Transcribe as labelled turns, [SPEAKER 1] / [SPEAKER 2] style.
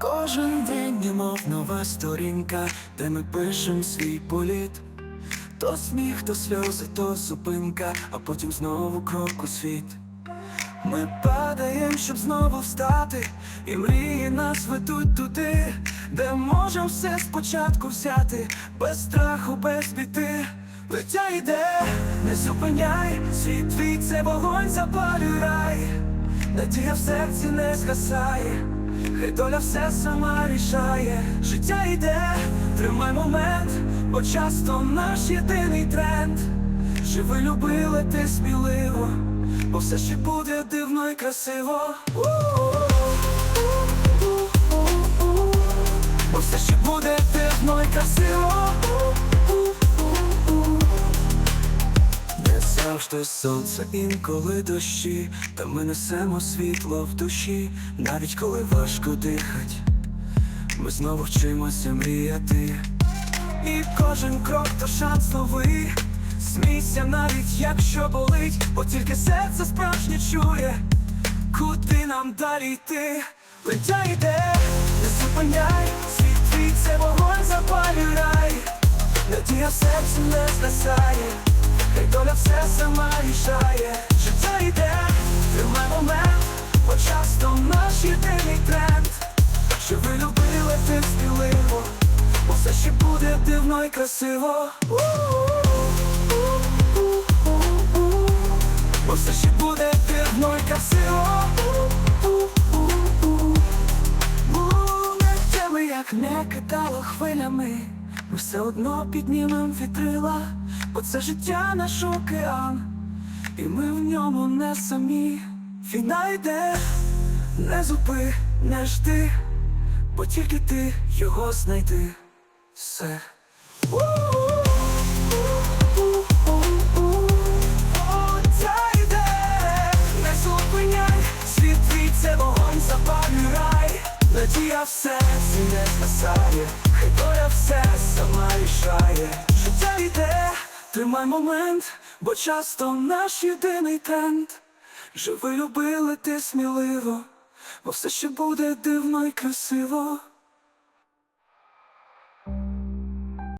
[SPEAKER 1] Кожен день, немов нова сторінка, де ми пишем свій політ. То сміх, то сльози, то зупинка, а потім знову крок у світ. Ми падаєм, щоб знову встати, і мрії нас ведуть туди, де можем все спочатку взяти, без страху, без біти. Лиття йде, не зупиняй, світ твій це вогонь запалюй рай, надія в серці не згасає, хай доля все сама рішає, життя йде, тримай момент, бо часто наш єдиний тренд. Живи, люби, лети сміливо, бо все ще буде дивно і красиво. Бо все ще буде дивно і красиво. Завжди сонце, інколи дощі, та ми несемо світло в душі, навіть коли важко дихать, ми знову вчимося мріяти. І кожен крок то шанс новий. Смійся навіть якщо болить, бо тільки серце справжнє чує, куди нам далі йти. Лиття йде, не зупиняй, світ твій це вогонь запалюй рай, надія в серці не згасає, хай доля все сама рішає. Життя йде, тримай момент, бо часто наш єдиний тренд. Що ви любили ти сміливо, бо все ще буде дивно і красиво. Бо все ще буде дивно і красиво. Ми як не кидало хвилями, ми все одно піднімем вітрила, бо це життя наш океан, і ми в ньому не самі. Війна йде, не зупи, не жди, бо тільки ти його знайди. Все. Надія в серці не згасає, хай доля все сама рішає. Тримай момент, бо часто наш єдиний тренд. Живи, любили ти сміливо, бо все ще буде дивно і красиво.